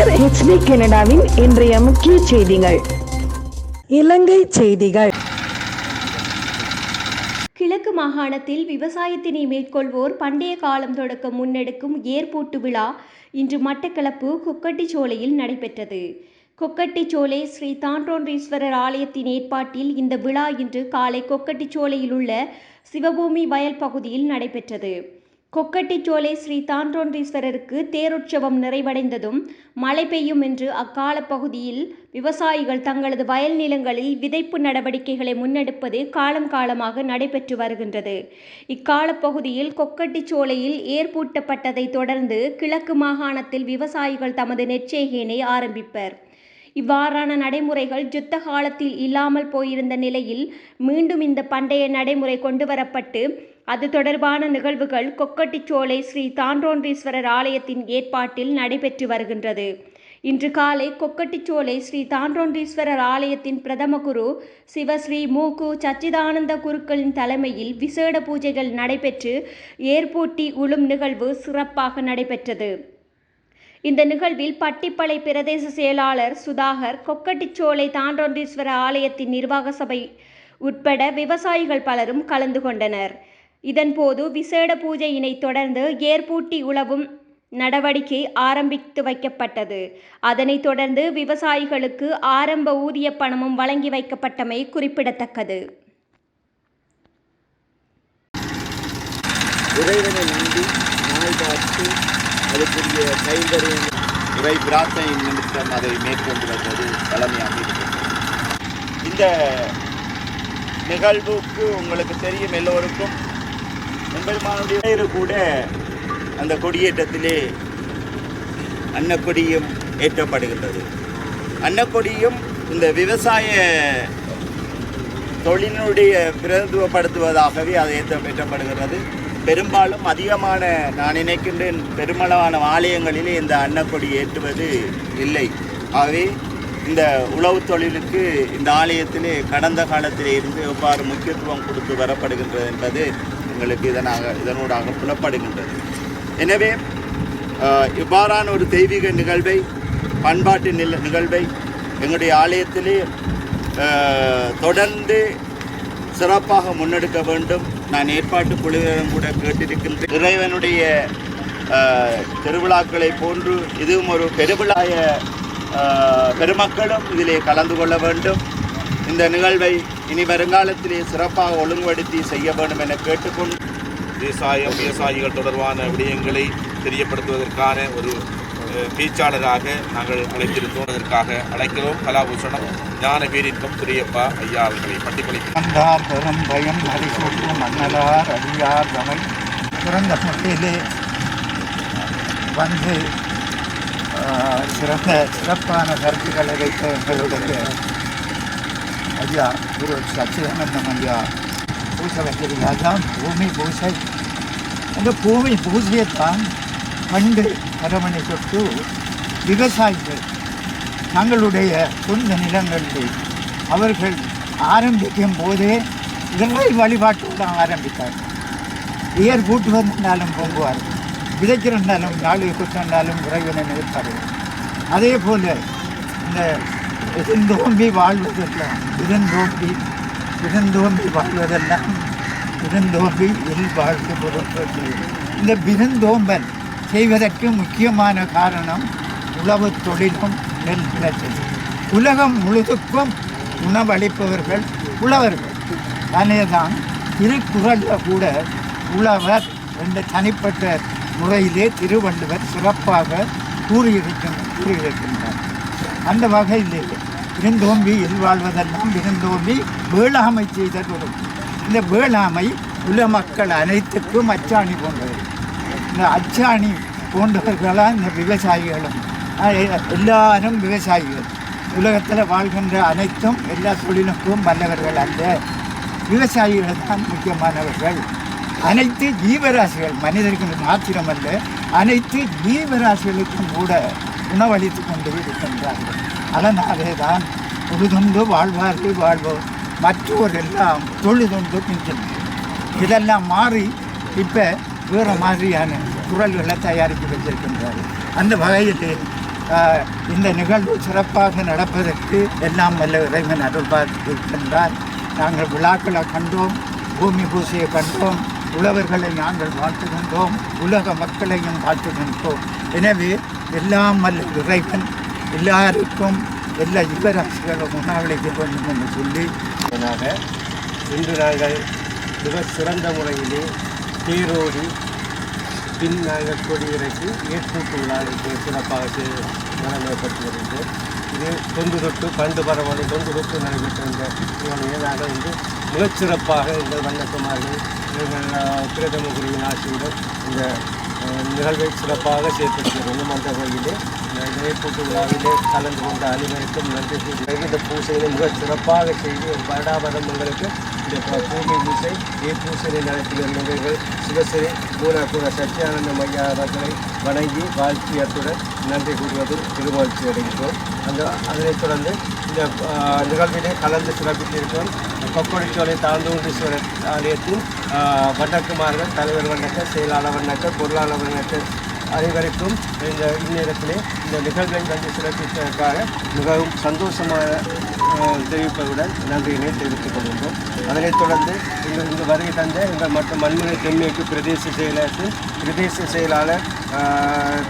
கதிர் HD கனடாவின் இன்றைய முக்கிய செய்திகள். இலங்கை செய்திகள். கிழக்கு மாகாணத்தில் விவசாயத்தினை மேற்கொள்வோர் பண்டைய காலம் தொடக்க முன்னெடுக்கும் ஏர்போட்டு விழா இன்று மட்டக்களப்பு கொக்கட்டிச்சோலையில் நடைபெற்றது. கொக்கட்டிச்சோலை ஸ்ரீ தாண்டோன்றீஸ்வரர் ஆலயத்தின் ஏற்பாட்டில் இந்த விழா இன்று காலை கொக்கட்டிச்சோலையில் உள்ள சிவபூமி வயல் பகுதியில் நடைபெற்றது. கொக்கட்டிச்சோலை ஸ்ரீ தாண்டோன்றீஸ்வரருக்கு தேருற்சவம் நிறைவடைந்ததும் மழை பெய்யும் என்று அக்கால பகுதியில் விவசாயிகள் தங்களது வயல் நிலங்களில் விதைப்பு நடவடிக்கைகளை முன்னெடுப்பது காலம் காலமாக நடைபெற்று வருகின்றது. இக்கால பகுதியில் கொக்கட்டிச்சோலையில் ஏற்பூட்டப்பட்டதை தொடர்ந்து கிழக்கு மாகாணத்தில் விவசாயிகள் தமது நெற்செய்கையினை ஆரம்பிப்பர். இவ்வாறான நடைமுறைகள் யுத்த காலத்தில் இல்லாமல் போயிருந்த நிலையில் மீண்டும் இந்த பண்டைய நடைமுறை கொண்டுவரப்பட்டு அது தொடர்பான நிகழ்வுகள் கொக்கட்டிச்சோலை ஸ்ரீ தாண்டோன்றீஸ்வரர் ஆலயத்தின் ஏற்பாட்டில் நடைபெற்று வருகின்றது. இன்று காலை கொக்கட்டிச்சோலை ஸ்ரீ தாண்டோன்றீஸ்வரர் ஆலயத்தின் பிரதம குரு சிவஸ்ரீ மூக்கு சச்சிதானந்த குருக்களின் தலைமையில் விசேட பூஜைகள் நடைபெற்று ஏர்பூட்டி உளும் நிகழ்வு சிறப்பாக நடைபெற்றது. இந்த நிகழ்வில் பட்டிப்பளை பிரதேச செயலாளர் சுதாகர் கொக்கட்டிச்சோலை தாண்டோன்றீஸ்வர ஆலயத்தின் நிர்வாக சபை உட்பட விவசாயிகள் பலரும் கலந்து கொண்டனர். இதன்போது விசேட பூஜையினை தொடர்ந்து ஏர்பூட்டி உழவும் நடவடிக்கை ஆரம்பித்து வைக்கப்பட்டது. அதனைத் தொடர்ந்து விவசாயிகளுக்கு ஆரம்ப ஊதிய பணமும் வழங்கி வைக்கப்பட்டமை குறிப்பிடத்தக்கது. இறைவனை நம்பி நாள் பார்த்து அதுக்குரிய கைங்கரியம். இறை பிரார்த்தனை நிமித்தம் அதை மேற்கொண்டு வந்தது தலைமையாக இருக்கிறது. இந்த நிகழ்வுக்கு உங்களுக்கு தெரியும் எல்லோருக்கும் எம்பெருமானுடைய கூட அந்த கொடியேற்றத்திலே அன்னக்கொடியும் ஏற்றப்படுகின்றது. அன்னக்கொடியும் இந்த விவசாய தொழிலினுடைய பிரதித்துவப்படுத்துவதாகவே அது ஏற்ற ஏற்றப்படுகிறது. பெரும்பாலும் அதிகமான நான் நினைக்கின்றேன் பெருமளவான ஆலயங்களிலே இந்த அன்னக்கொடி ஏற்றுவது இல்லை. ஆகவே இந்த உழவு தொழிலுக்கு இந்த ஆலயத்திலே கடந்த காலத்திலே இருந்து எவ்வாறு முக்கியத்துவம் கொடுத்து வரப்படுகின்றது என்பது எங்களுக்கு இதனாக இதனூடாக புலப்படுகின்றது. எனவே இவ்வாறான ஒரு தெய்வீக நிகழ்வை பண்பாட்டு நில நிகழ்வை எங்களுடைய ஆலயத்திலே தொடர்ந்து சிறப்பாக முன்னெடுக்க வேண்டும். நான் ஏற்பாட்டு குழுவிடம் கூட கேட்டிருக்கின்றேன் இறைவனுடைய திருவிழாக்களை போன்று இதுவும் ஒரு பெருவிழாய பெருமக்களும் இதிலே கலந்து கொள்ள வேண்டும். இந்த நிகழ்வை இனி வருங்காலத்திலே சிறப்பாக ஒழுங்குபடுத்தி செய்ய வேண்டும் என கேட்டுக்கொண்டு விவசாயம் விவசாயிகள் தொடர்பான விடயங்களை தெரியப்படுத்துவதற்கான ஒரு பேச்சாளராக நாங்கள் அழைத்திருந்தோம். அதற்காக அழைக்கிறோம். கலாபூஷணம் ஞான பேரின்பம் துரியப்பா ஐயா அவர்களை பட்டிப்பளிக்க வந்தார் பெரும் பயம் அரிசூட்டு மன்னலார் அடியார் தமை. பிறந்த முட்டையிலே வந்து சிறந்த சிறப்பான கருத்துக்களை வைத்த எங்களுடைய ஐயா குரு சச்சிதானந்தம் ஐயா. பூசை வைக்கிறது அதுதான் பூமி பூசை. அந்த பூமி பூசையைத்தான் பண்டு அரமணி தொட்டு விவசாயிகள் தங்களுடைய சொந்த நிலங்களிலே அவர்கள் ஆரம்பிக்கும் போதே இறை வழிபாட்டோடு ஆரம்பித்தார்கள் ஏர் கூட்டு வந்தாலும் பொங்குவார் விதைக்கிறனாலும் நாளை குற்றனாலும் இறைவனை நினைப்பார்கள். அதே போல் இந்த இதந்தோம்பி வாழ்வதெல்லாம் இதந்தோம்பி இதந்தோம்பி வாழ்வதெல்லாம் இதந்தோம்பி இல் வாழ்க்கை பொருட்கள் இந்த பிறந்தோம்பன் செய்வதற்கு முக்கியமான காரணம் உழவு தொழிலும் நெல் நிலத்தது உலகம் முழுதுக்கும் உணவளிப்பவர்கள் உழவர்கள். அதேதான் திருக்குறளில் கூட உழவர் என்ற தனிப்பட்ட முறையிலே திருவள்ளுவர் சிறப்பாக கூறியிருக்கின்ற கூறியிருக்கின்றார். அந்த வகையிலே விருந்தோம்பி இல்வாழ்வதெல்லாம் விருந்தோம்பி வேளாமை செய்த ஒரு இந்த வேளாமை உல மக்கள் அனைத்துக்கும் அச்சாணி போன்றது. இந்த அச்சாணி போன்றவர்களாக இந்த விவசாயிகளும் எல்லாரும் விவசாயிகள் உலகத்தில் வாழ்கின்ற அனைத்தும் எல்லா தொழிலுக்கும் வல்லவர்கள் அல்ல விவசாயிகள் தான் முக்கியமானவர்கள் அனைத்து ஜீவராசிகள் மனிதர்கள் மாத்திரம் அல்ல அனைத்து ஜீவராசிகளுக்கும் கூட உணவளித்து கொண்டு இருக்கின்றார்கள் அதனாலே தான் உழுதுண்டு வாழ்வார்கள் வாழ்வோர் மற்றோர் எல்லாம் தொழுதுண்டு நிற்கின்றனர் இதெல்லாம் மாறி இப்போ வேறு மாதிரியான குரல்களை தயாரித்து வச்சிருக்கின்றார் அந்த வகையில் இந்த நிகழ்வு சிறப்பாக நடப்பதற்கு எல்லாம் வல்ல இறைவன் அருள்பார்த்திருக்கின்றார் நாங்கள் விழாக்களை கண்டோம் பூமி பூசையை கண்டோம் உழவர்களை நாங்கள் வாழ்த்துகின்றோம் உலக மக்களையும் வாழ்த்துகின்றோம். எனவே எல்லாம் வல்ல இறைவன் எல்லாருக்கும் எல்லா யுவராசிகளும் உணவளிக்க வேண்டும் என்று சொல்லி அதனால இன்று நாங்கள் மிக சிறந்த முறையிலே தேரோடி பின் நாங்கள் கொடியிறக்கி ஏற்பூட்டு விழாவுக்கு சிறப்பாக நடைமுறைப்பட்டு வருகிறது இது தொண்டு தொட்டு பண்டு பரவலை தொண்டு தொட்டு நடைபெற்ற இந்த நிகழ்வை நாங்கள் வந்து மிகச்சிறப்பாக எங்கள் வண்ணக்குமார்கள் எங்கள் பிரதம குருவின் ஆட்சியுடன் இந்த நிகழ்வை சிறப்பாக சேர்த்திருக்கிறது வருகிறோம் அந்த வகையிலே இந்த விழாவிலே கலந்து கொண்ட அனைவருக்கும் நன்றி கூறி இந்த பூசையை மிக சிறப்பாக செய்து ஒரு உங்களுக்கு இந்த பூமி பூசை ஏற்பூசனை நடத்தி வருகிறவர்கள் சிவசிறை மூலக்கூட சச்சியானந்த மையா அவர்களை வணங்கி வாழ்த்தியத்துடன் நன்றி கூறுவது திருமகிழ்ச்சி அடைகிறோம் அந்த அதனைத் தொடர்ந்து இந்த நிகழ்விலே கலந்து சிறப்பித்திருக்கிறோம் கொக்கொடிச்சோலை தாந்தூண்டீஸ்வரர் ஆலயத்தின் ஆஹ், வண்ணக்குமார்கள் தலைவர் வண்ணக்க செயலாளர் வண்ணக்க பொருளாளர் வண்ணக்க அனைவருக்கும் இந்த இந்நேரத்திலே இந்த நிகழ்வை வந்து சிறப்பித்ததற்காக மிகவும் சந்தோஷமாக தெரிவிப்பதுடன் நன்றியினை தெரிவித்துக் கொள்கின்றோம். அதனைத் தொடர்ந்து எங்கள் இங்கு வருகை தந்த எங்கள் மற்றும் மண்முனை தென்மேற்கு பிரதேச செயலகத்தின் பிரதேச செயலாளர்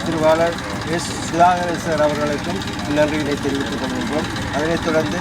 திருவாளர் எஸ். சுதாகரன் சார் அவர்களுக்கும் நன்றியினை தெரிவித்துக் கொள்கின்றோம். அதனைத் தொடர்ந்து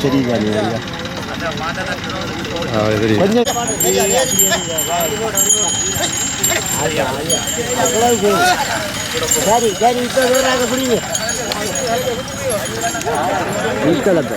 ചെറിയ കാര്യമല്ല சரி சரி இப்போ வேறாக புரியுது இருக்கலத்தை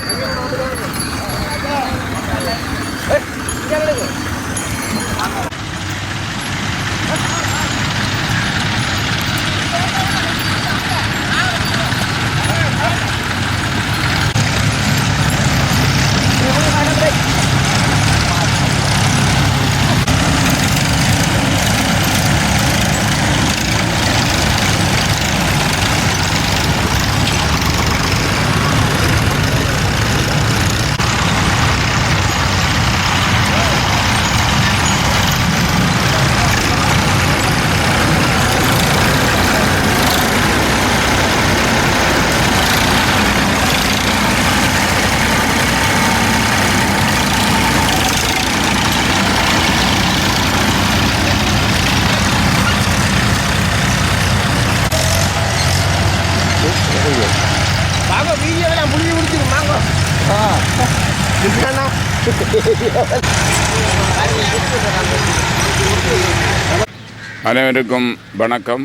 அனைவருக்கும் வணக்கம்.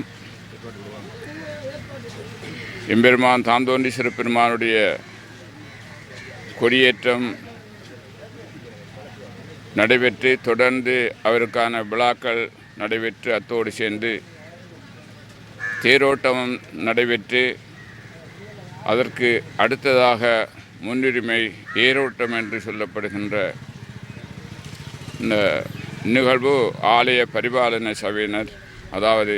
எம்பெருமான் தாந்தோன்றி சிறப்பெருமானுடைய கொடியேற்றம் நடைபெற்று தொடர்ந்து அவருக்கான விழாக்கள் நடைபெற்று அத்தோடு சேர்ந்து தேரோட்டமும் நடைபெற்று அதற்கு அடுத்ததாக முன்னுரிமை ஏரோட்டம் என்று சொல்லப்படுகின்ற இந்த நிகழ்வு ஆலய பரிபாலன சபையினர் அதாவது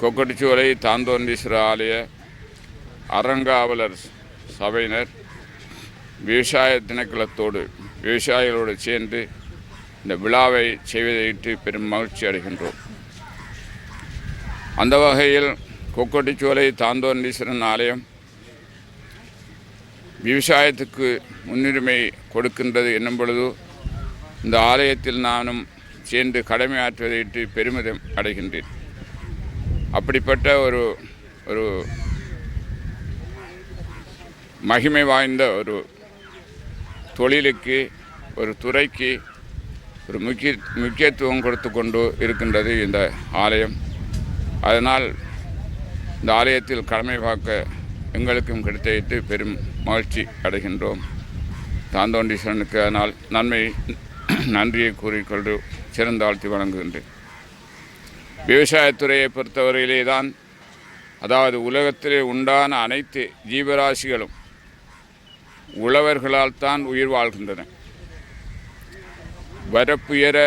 கொக்கட்டிச்சோலை தாந்தோன்றீஸ்வர ஆலய அறங்காவலர் சபையினர் விவசாய திணைக்களத்தோடு விவசாயிகளோடு சேர்ந்து இந்த விழாவை செய்வதையிட்டு பெரும் மகிழ்ச்சி அடைகின்றோம். அந்த வகையில் கொக்கட்டிச்சோலை தாந்தோன்றீஸ்வரன் ஆலயம் விவசாயத்துக்கு முன்னுரிமை கொடுக்கின்றது என்னும் பொழுது இந்த ஆலயத்தில் நானும் சேர்ந்து கடமையாற்றுவதையிட்டு பெருமிதம் அடைகின்றேன். அப்படிப்பட்ட ஒரு ஒரு மகிமை வாய்ந்த ஒரு தொழிலுக்கு ஒரு துறைக்கு ஒரு முக்கிய முக்கியத்துவம் கொடுத்து கொண்டு இருக்கின்றது இந்த ஆலயம். அதனால் இந்த ஆலயத்தில் கடமை பார்க்க எங்களுக்கும் கிடைத்து பெரும் மகிழ்ச்சி அடைகின்றோம். தாந்தோண்டீஸ்வரனுக்கு அதனால் நன்மை நன்றியை கூறிக்கொண்டு சிறந்தாழ்த்தி வழங்குகின்றேன் விவசாயத்துறையை பொறுத்தவரையிலே தான் அதாவது உலகத்திலே உண்டான அனைத்து ஜீவராசிகளும் உழவர்களால் தான் உயிர் வாழ்கின்றன. வரப்புயர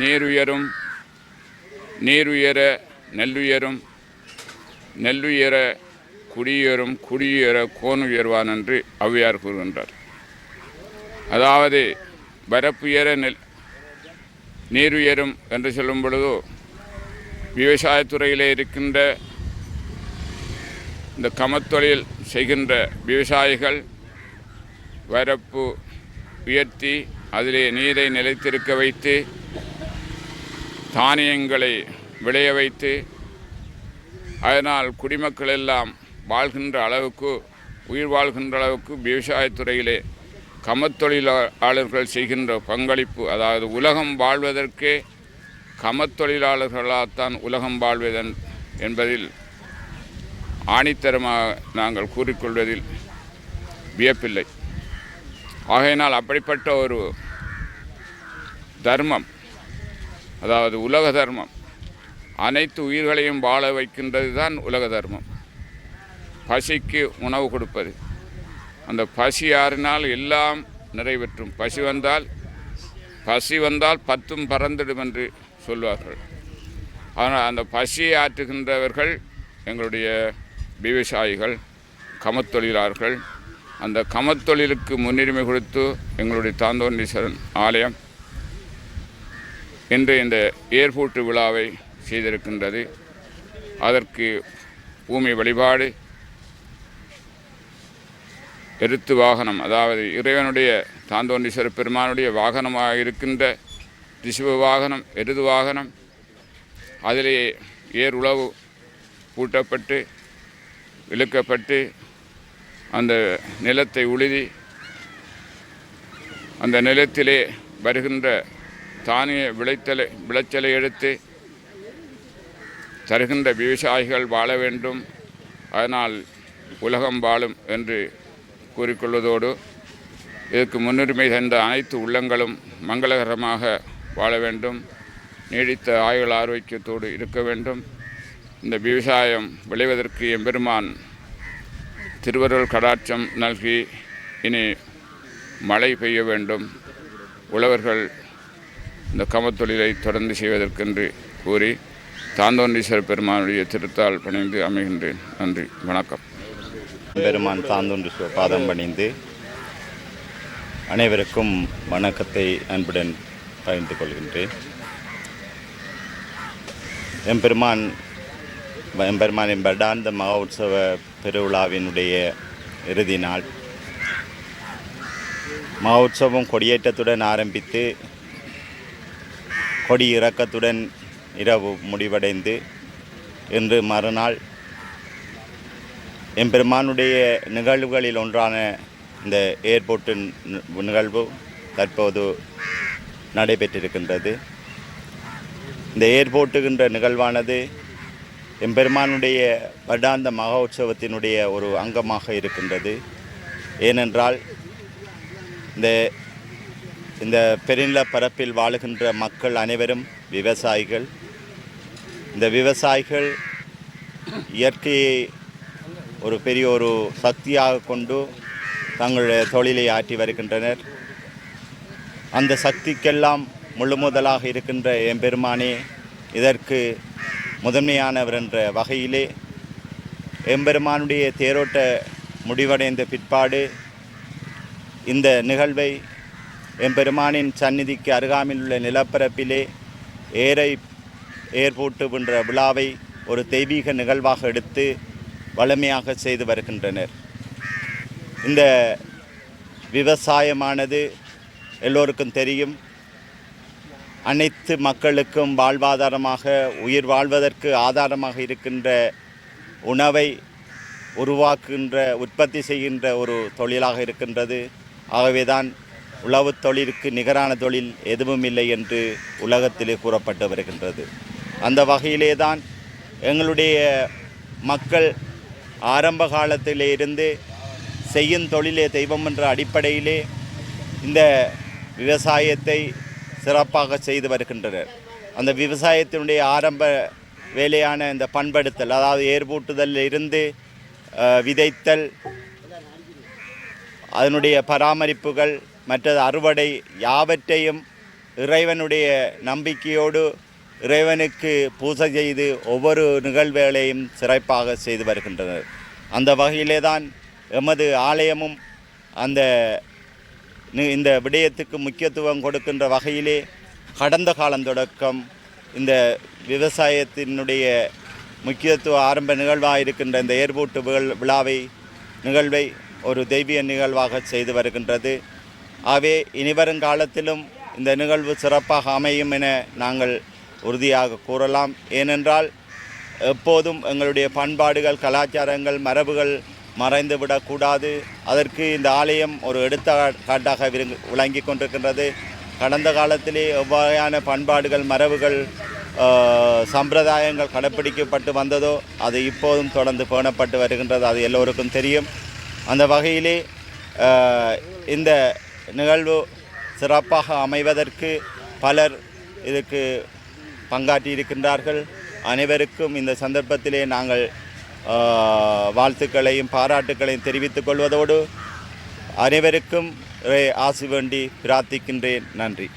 நீருயரும் நீருயர நெல்லுயரும் நெல்லுயர குடியுயரும் குடியுயர கோனுயர்வான் என்று அவ்வியார் கூறுகின்றார். அதாவது வரப்புயர நெல் நீருயரும் என்று சொல்லும் பொழுது விவசாயத்துறையிலே இருக்கின்ற இந்த கமத்தொழில் செய்கின்ற விவசாயிகள் வரப்பு உயர்த்தி அதிலே நீரை நிலைத்திருக்க வைத்து தானியங்களை விளைய வைத்து அதனால் குடிமக்கள் எல்லாம் வாழ்கின்ற அளவுக்கு உயிர் வாழ்கின்ற அளவுக்கு விவசாயத்துறையிலே கமத்தொழிலாளர்கள் செய்கின்ற பங்களிப்பு அதாவது உலகம் வாழ்வதற்கே கமத்தொழிலாளர்களால்தான் உலகம் வாழ்வதன் என்பதில் ஆணித்தரமாக நாங்கள் கூறிக்கொள்வதில் வியப்பில்லை. ஆகையினால் அப்படிப்பட்ட ஒரு தர்மம் அதாவது உலக தர்மம் அனைத்து உயிர்களையும் வாழ வைக்கின்றது தான் உலக தர்மம். பசிக்கு உணவு கொடுப்பது. அந்த பசி ஆறினால் எல்லாம் நிறைவேற்றும். பசி வந்தால் பசி வந்தால் பத்தும் பறந்துடும் என்று சொல்வார்கள். ஆனால் அந்த பசியை ஆற்றுகின்றவர்கள் எங்களுடைய விவசாயிகள் கமத்தொழிலாளர்கள். அந்த கமத்தொழிலுக்கு முன்னுரிமை கொடுத்து எங்களுடைய தாந்தோன்னீஸ்வரன் ஆலயம் இன்று இந்த ஏர்போர்ட்டு விழாவை செய்திருக்கின்றது. அதற்கு பூமி வழிபாடு எருத்து வாகனம் அதாவது இறைவனுடைய தாந்தோண்டீஸ்வர பெருமானுடைய வாகனமாக இருக்கின்ற திசுவ வாகனம் எருது வாகனம் அதிலே ஏர் உழவு பூட்டப்பட்டு இழுக்கப்பட்டு அந்த நிலத்தை உழுதி அந்த நிலத்திலே வருகின்ற தானிய விளைச்சலை விளைச்சலை எடுத்து தருகின்ற விவசாயிகள் வாழ வேண்டும். அதனால் உலகம் வாழும் என்று கூறிக்கொள்வதோடு இதற்கு முன்னுரிமை தந்த அனைத்து உள்ளங்களும் மங்களகரமாக வாழ வேண்டும் நீடித்த ஆயுள் ஆரோக்கியத்தோடு இருக்க வேண்டும். இந்த விவசாயம் விளைவதற்கு எம்பெருமான் திருவருள் கடாட்சம் நல்கி இனி மழை பெய்ய வேண்டும். உழவர்கள் இந்த கமத்தொழிலை தொடர்ந்து செய்வதற்கென்று கூறி தாந்தோண்டீஸ்வர பெருமானுடைய திருத்தால் பணிந்து அமைகின்றேன். நன்றி வணக்கம். பெருமான் தாந்தொன்று பாதம் பணிந்து அனைவருக்கும் வணக்கத்தை அன்புடன் பகிர்ந்து கொள்கின்றேன். எம்பெருமான் எம்பெருமானின் வருடாந்த மகா உற்சவ பெருவிழாவினுடைய இறுதி நாள். மகா உற்சவம் கொடியேற்றத்துடன் ஆரம்பித்து கொடி இறக்கத்துடன் இரவு முடிவடைந்து இன்று மறுநாள் எம்பெருமானுடைய நிகழ்வுகளில் ஒன்றான இந்த ஏர்போர்ட்டின் நிகழ்வு தற்போது நடைபெற்றிருக்கின்றது. இந்த ஏர்போர்ட்டுகின்ற நிகழ்வானது எம்பெருமானுடைய வருடாந்த மகோற்சவத்தினுடைய ஒரு அங்கமாக இருக்கின்றது. ஏனென்றால் இந்த இந்த பெருநில பரப்பில் வாழுகின்ற மக்கள் அனைவரும் விவசாயிகள். இந்த விவசாயிகள் இயற்கையை ஒரு பெரிய ஒரு சக்தியாக கொண்டு தங்களுடைய தொழிலை ஆற்றி வருகின்றனர். அந்த சக்திக்கெல்லாம் முழு முதலாக இருக்கின்ற எம்பெருமானே இதற்கு முதன்மையானவர் என்ற வகையிலே எம்பெருமானுடைய தேரோட்ட முடிவடைந்த பிற்பாடு இந்த நிகழ்வை எம்பெருமானின் சந்நிதிக்கு அருகாமையில் உள்ள நிலப்பரப்பிலே ஏரை ஏர்போர்ட்டுகின்ற விழாவை ஒரு தெய்வீக நிகழ்வாக எடுத்து வளமையாக செய்து வருகின்றனர். இந்த விவசாயமானது எல்லோருக்கும் தெரியும். அனைத்து மக்களுக்கும் வாழ்வாதாரமாக உயிர் வாழ்வதற்கு ஆதாரமாக இருக்கின்ற உணவை உருவாக்குகின்ற உற்பத்தி செய்கின்ற ஒரு தொழிலாக இருக்கின்றது. ஆகவேதான் உழவு தொழிலுக்கு நிகரான தொழில் எதுவும் இல்லை என்று உலகத்திலே கூறப்பட்டு வருகின்றது. அந்த வகையிலே தான் எங்களுடைய மக்கள் ஆரம்ப காலத்திலே இருந்து செய்யும் தொழிலே தெய்வம் என்ற அடிப்படையிலே இந்த விவசாயத்தை சிறப்பாக செய்து வருகின்றனர். அந்த விவசாயத்தினுடைய ஆரம்ப வேலையான இந்த பண்படுத்தல் அதாவது ஏற்பூட்டுதல் இருந்து விதைத்தல் அதனுடைய பராமரிப்புகள் மற்றது அறுவடை யாவற்றையும் இறைவனுடைய நம்பிக்கையோடு இறைவனுக்கு பூஜை செய்து ஒவ்வொரு நிகழ்வுகளையும் சிறப்பாக செய்து வருகின்றனர் அந்த வகையிலே தான் எமது ஆலயமும் அந்த இந்த விடயத்துக்கு முக்கியத்துவம் கொடுக்கின்ற வகையிலே கடந்த காலம் தொடக்கம் இந்த விவசாயத்தினுடைய முக்கியத்துவ ஆரம்ப நிகழ்வாக இருக்கின்ற இந்த ஏர்பூட்டு விழாவை நிகழ்வை ஒரு தெய்வீக நிகழ்வாக செய்து வருகின்றது. ஆகவே இனிவரும் காலத்திலும் இந்த நிகழ்வு சிறப்பாக அமையும் என நாங்கள் உறுதியாக கூறலாம். ஏனென்றால் எப்போதும் எங்களுடைய பண்பாடுகள் கலாச்சாரங்கள் மரபுகள் மறைந்து விடக்கூடாது அதற்கு இந்த ஆலயம் ஒரு எடுத்துக்காட்டாக விருங்க விளங்கி கொண்டிருக்கின்றது. கடந்த காலத்திலே எவ்வகையான பண்பாடுகள் மரபுகள் சம்பிரதாயங்கள் கடைப்பிடிக்கப்பட்டு வந்ததோ அது இப்போதும் தொடர்ந்து பேணப்பட்டு வருகின்றது. அது எல்லோருக்கும் தெரியும். அந்த வகையிலே இந்த நிகழ்வு சிறப்பாக அமைவதற்கு பலர் இதுக்கு பங்காற்றி இருக்கின்றார்கள் அனைவருக்கும் இந்த சந்தர்ப்பத்திலே நாங்கள் வாழ்த்துக்களையும் பாராட்டுக்களையும் தெரிவித்துக் கொள்வதோடு அனைவருக்கும் ஆசி வேண்டி பிரார்த்திக்கின்றேன். நன்றி.